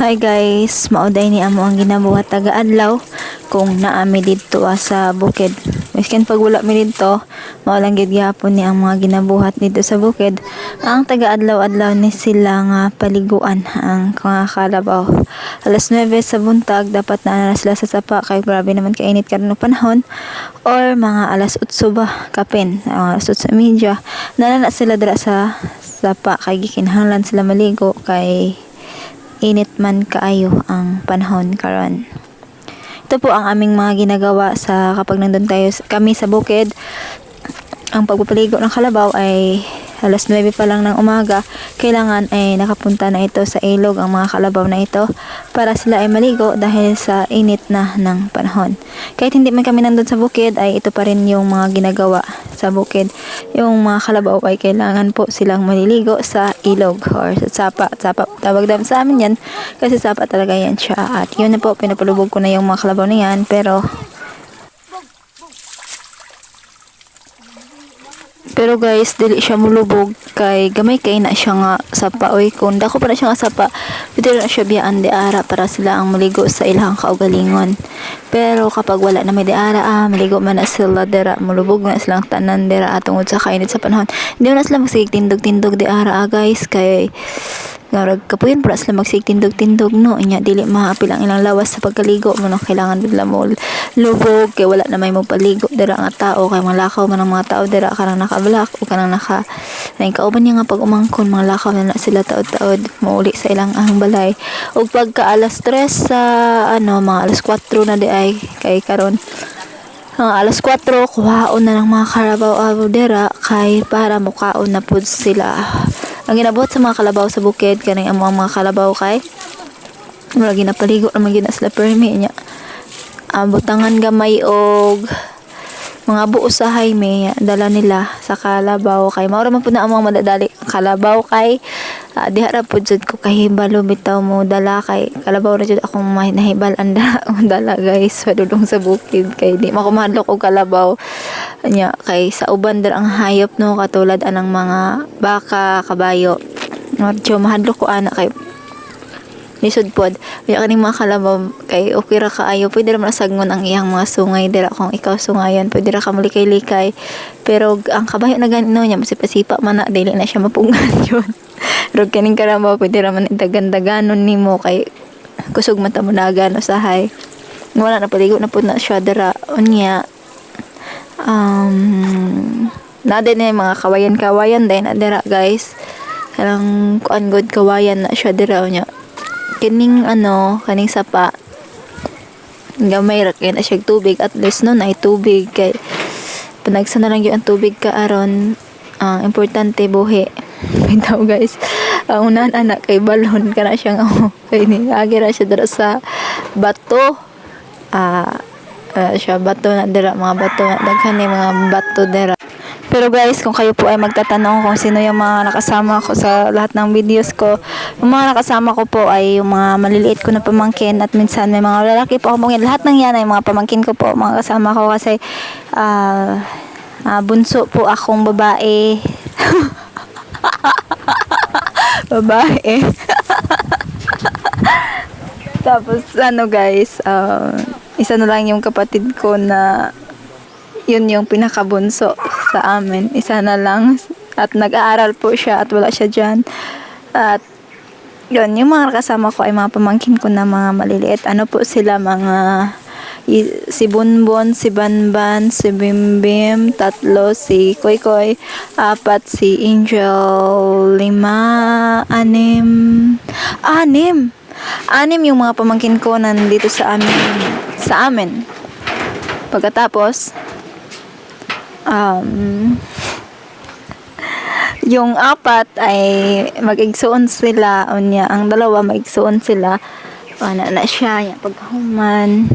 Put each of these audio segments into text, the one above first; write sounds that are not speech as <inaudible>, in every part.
Hi guys, mauday ni amo ang ginabuhat taga adlaw kung naami didto ah, sa bukid. Miskin pag wala mi didto, maulang gid gyapon ni ang mga ginabuhat dito sa bukid. Ang taga adlaw-adlaw ni sila nga paliguan ang mga. Alas 9 sa buntag dapat na sila sa sapa kay grabe naman kainit karon panahon or mga alas 8 ba kapin, alas 8 sa media. Nalala sila dira sa sapa kay gikinahanglan sila maligo kay init man kaayo ang panahon karon. Ito po ang aming mga ginagawa sa kapag nandun tayo kami sa bukid. Ang pagpapaligo ng kalabaw ay alas 9 pa lang ng umaga. Kailangan ay nakapunta na ito sa ilog ang mga kalabaw na ito para sila ay maligo dahil sa init na ng panahon. Kahit hindi man kami nandun sa bukid ay ito pa rin yung mga ginagawa sa bukid. Yung mga kalabaw ay kailangan po silang maliligo sa ilog or sa sapa. Sapa tawag namin sa amin yan kasi sapa talaga yan siya. At yun na po, pinapalubog ko na yung mga kalabaw na yan pero Pero guys, dili siya mulubog kay gamay kay na siya nga sapa oy kun dako pa na siya nga sapa pwede na siya biyaan de ara para sila ang maligo sa ilang kaugalingon. Pero kapag wala na may de ara ah, maligo man na sila dera mulubog na silang tanan dera atungod sa kainit sa panahon. Hindi na sila magsigig tindog-tindog de ara ah, guys kay Garag kapuyon para sila magsig tindog-tindog no? Nya dili maapil ang ilang lawas sa pagkaligo mo no kailangan bigla mo lubog kay wala na may mo paligo dira nga tao kay mga lakaw man ang mga tao dira kanang naka-black o kanang naka ay kauban niya nga pag umangkon mga lakaw na, na sila taod-taod mauli sa ilang ang balay. Ug pagka alas 3 sa ano mga alas 4 na di ay kay karon. Mga alas 4, kuhaon na ng mga karabaw dira kay para mukaon na pud sila. Ang ginabot sa mga kalabaw sa bukid kanang ang mga, kalabaw kay wala ginapaligo naman gina sila permi niya. Ang butangan gamay og mga buo sa dala nila sa kalabaw kay mao ra man pud na ang mga madadali kalabaw kay uh, diha ra pud jud ko kahibalo bitaw mo dala kay kalabaw ra jud akong may nahibal anda <laughs> dala guys. Padulong sa bukid kay di makumadlok og kalabaw. Nya kay sa uban der ang hayop no? Katulad anang mga baka kabayo. Medyo mahadlok ko ana kay lisod pod kaya kaning mga kalabaw kay okay ra kaayo pwede ra man sagmon ang iyang mga sungay dira kung ikaw sungayon pwede ra ka mulikay-likay pero ang kabayo na ganino niya masipasipa man na dili na siya mapungan <laughs> yun. Pero kaning kalabaw pwede ra man dagan-daganon nimo kay kusog man ta mo nagan usahay wala na paligo na pud na siya dira. Unya um na din na yung mga kawayan-kawayan na dira guys. Kanang kuan good kawayan na siya dira unya kining ano kaning sapa. Gamay ra kay na siya tubig. At least no ay tubig. Kay panagsa na lang yung tubig ka aron ang importante buhi. <laughs> Bitaw guys. Ang unahan anak kay balon kana siya nga <laughs> oh, kay ni agi ra siya dira sa bato. Ah ah, siya bato na dira mga bato na daghan mga bato dira pero guys, kung kayo po ay magtatanong kung sino yung mga nakasama ko sa lahat ng videos ko, yung mga nakasama ko po ay yung mga maliliit ko na pamangkin at minsan may mga lalaki po ako pamangkin. Lahat ng yan ay mga pamangkin ko po, mga kasama ko kasi ah ah, bunso po akong babae. <laughs> babae. <laughs> Tapos ano guys, um, isa na lang yung kapatid ko na yun yung pinakabunso sa amin. Isa na lang. At nag-aaral po siya at wala siya dyan. At yun, yung mga kasama ko ay mga pamangkin ko na mga maliliit. Ano po sila mga si Bunbon, si Banban, si Bimbim, tatlo, si Koy Koy, apat, si Angel, lima, anim, anim! Anim yung mga pamangkin ko nandito sa amin, sa amin. Pagkatapos, um, yung apat ay mag-igsuon sila. Unya ang dalawa mag-igsuon sila. Ana na siya ya pagkahuman.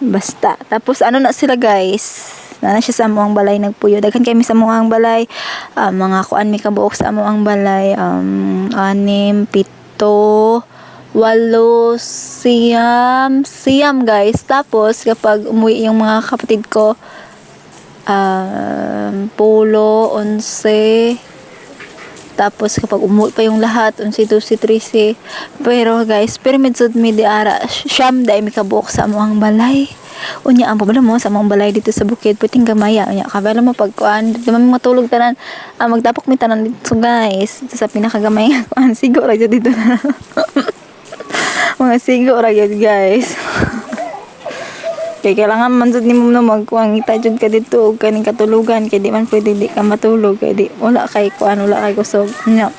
Basta. Tapos ano na sila guys? Na siya sa amuang balay nagpuyo. Daghan kami sa amuang balay. Ah, mga kuan mi kabuok sa amuang balay. Um, anim pito walo siyam. Siyam guys. Tapos kapag umuwi yung mga kapatid ko um, pulo, onse, tapos kapag umuwi pa yung lahat unsi tusi trisi. Pero guys pero medsud mi di ara siyam dai mi kabuok sa among balay. Unya ang problema mo sa among balay dito sa bukid puting gamaya. Unya kabala mo pagkuan. Di man matulog tanan. Ah, magtapok mi tanan dito guys Dito sa pinakagamay kuan <laughs> siguro dito na. <laughs> Mga gyud guys <laughs> kay kailangan man jud nimo na magkuang ita jud ka dito og kaning katulugan kay di man pwede di ka matulog kay di wala kay kuan wala kay kusog nya.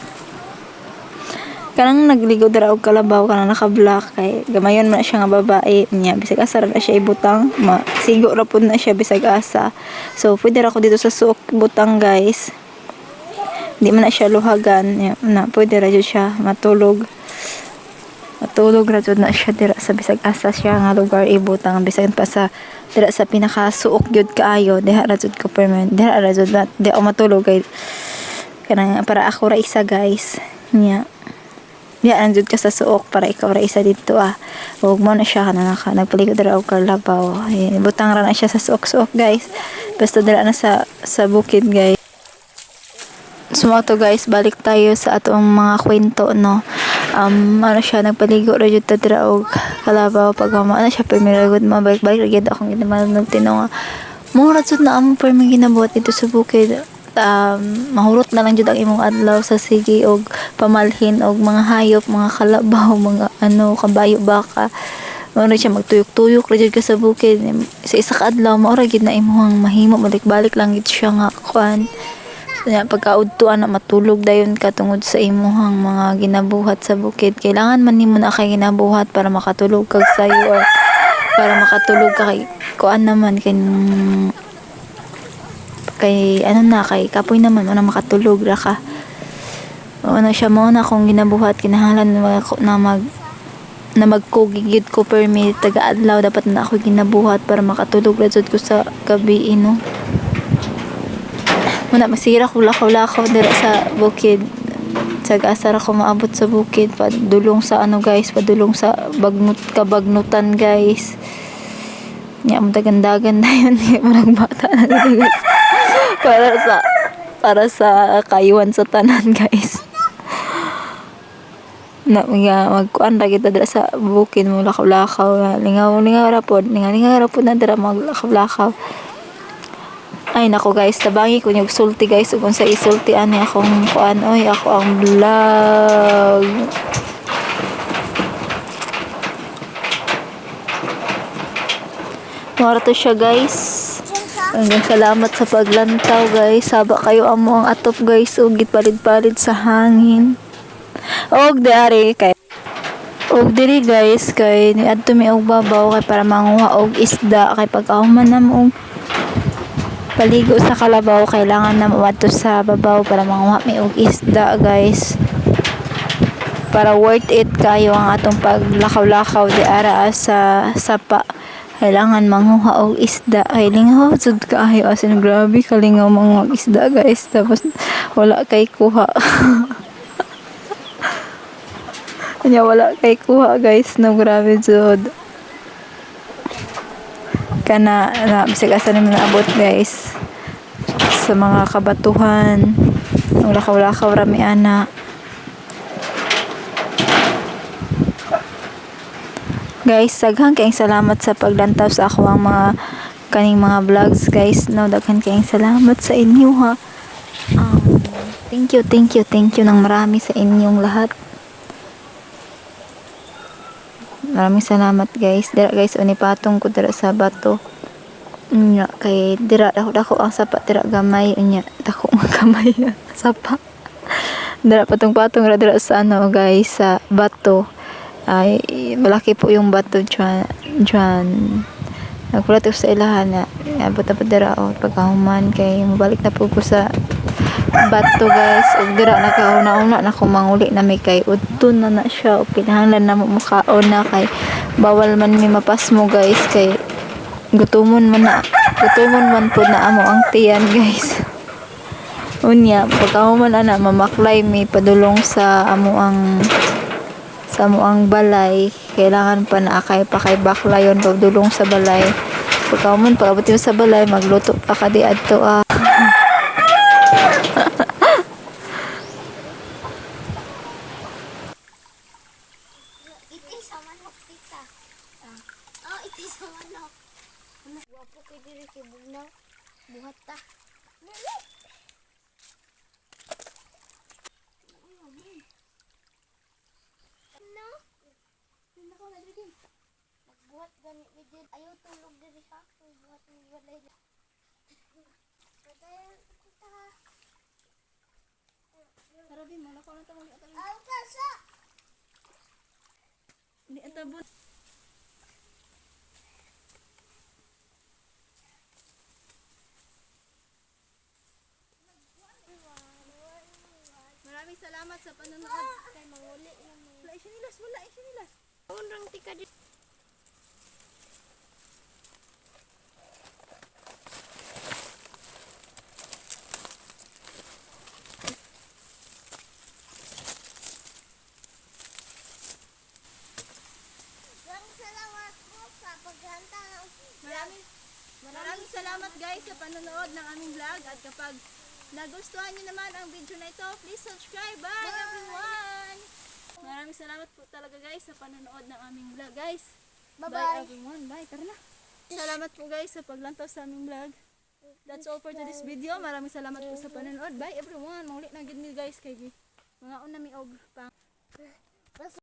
Kanang nagligo dira og kalabaw kanang naka-black kay gamayon man siya nga babae nya bisag asa ra siya ibutang ma sigo ra pud na siya bisag asa. So pwede ra ko dito sa suok butang guys. Di man na siya luhagan na pwede ra siya matulog matulog ra jud na siya dira sa bisag asa siya nga lugar ibutang bisag pa sa dira sa pinakasuok jud kaayo diha ra jud ko permanent diha ra jud na di ako matulog kay kanang para ako ra isa guys. Nya. Diha ra jud ka sa suok para ikaw ra isa dito ah. Ug mo na siya kanang naka nagpaligod ra og kalabaw Eh, butang ra na siya sa suok-suok guys. Basta dira na sa sa bukid guys. So to guys, balik tayo sa atong mga kwento no. Um, ano siya, nagpaligo ra jud ta dira og kalabaw pag ano siya permi good mabalik-balik ra akong ginaman nagtinaw nga. Mo ra jud na among permi ginabuhat dito sa bukid. Um, mahurot na lang jud ang imong adlaw sa sige og pamalhin og mga hayop, mga kalabaw, <laughs> mga ano, kabayo, baka. Ano siya magtuyok-tuyok ra jud ka sa bukid. Sa isa ka adlaw mo ra gid na imong mahimo balik-balik lang gid siya nga kuan. Kaya pagkaudtuan na matulog dayon ka tungod sa imuhang mga ginabuhat sa bukid. Kailangan man nimo na kay ginabuhat para makatulog kag sayo or para makatulog ka kay kuan naman kay kay ano na kay kapoy naman mo makatulog ra ka. Ano siya mo na kung ginabuhat kinahanglan na mag- na mag na magkugigid ko permit taga adlaw dapat na ako ginabuhat para makatulog ra ko sa gabi no. Muna masira ko lakaw-lakaw dira sa bukid. Sag asar ako maabot sa bukid padulong sa ano guys, padulong sa bagnut kabagnutan guys. Nya mo dagan-dagan na yun, di mo nagbata na guys. <laughs> para sa para sa kayuan sa tanan guys. na mga magkuan ra kita dira sa bukid mo lakaw-lakaw lingaw lingaw ra pod lingaw lingaw ra pod na dira maglakaw-lakaw ay nako guys, tabangi ko yung sulti guys. Kung sa isulti ani akong kuan oy, ako ang vlog. Mara to siya guys. Hanggang salamat sa paglantaw guys. Saba kayo amo ang atop guys. Og gitpalid-palid sa hangin. Og diari kay Og diri guys kay niadto mi og babaw kay para manguha og isda kay pag man na mo og paligo sa kalabaw kailangan na mawadto sa babaw para manguha mi og isda guys. Para worth it kayo ang atong paglakaw-lakaw di ara sa sapa. Kailangan manguha og isda. Ay lingaw jud kaayo asin grabe kalingaw mga isda guys. Tapos wala kay kuha. <laughs> Kanya wala kay kuha guys. No grabe jud kana na bisag asa nimo naabot guys. Sa mga kabatuhan ang lakaw-lakaw rami ana. Guys daghan kayong salamat sa paglantaw sa ako ang mga kaning mga vlogs guys. No daghan kayong salamat sa inyo ha. Um, thank you thank you thank you ng marami sa inyong lahat maraming salamat guys. Dira guys oni patong ko dira sa bato. Unya, kay dira dako dako ang sapa dira gamay. Unya dako nga <laughs> gamay sapa. Dira patong patong ra dira sa ano guys sa bato. Ay malaki po yung bato dyan dyan nagpulat ko sa ilahan na abot na po dira o pagkahuman kay mabalik na po ko sa bato guys. Ug dira na ko manguli na may kay udton na na siya. O kinahanglan na mo mukaon na kay bawal man mi mapas mo guys. Kay gutumon man na gutumon man po na amo ang tiyan guys. Unya pagkahuman ana mamaklay mi padulong sa amo ang sa amo ang balay. Kailangan pa na akay pa kay baklayon pagdulong sa balay. Pagkahuman pagabot sa balay magluto pa ka di adto ah Iti sa manok, tita. Ah. Oh, sa manok. Wapo kay diri kay bugnaw. Buhat ta. Dali. No? Hindi ko na diri. Magbuhat gani ni Jed. Ayaw tulog diri ha. Magbuhat ni walay. Padayon kita. Tara, Bim, malakaw na tawag ito. Ang kasa. Hindi, ito, bun. Maraming salamat sa panonood. Kay manguli naman. Wala, isinilas, wala, isinilas. Unrang tika di. Maraming salamat po sa paghanta ng Maraming, maraming salamat guys sa panonood ng aming vlog at kapag nagustuhan nyo naman ang video na ito, please subscribe. Bye, everyone! Maraming salamat po talaga guys sa panonood ng aming vlog guys. Bye-bye. everyone. Bye. Tara na. Salamat po guys sa paglantaw sa aming vlog. That's all for today's video. Maraming salamat po sa panonood. Bye everyone. Maulit na gid guys kay mga una mi og pang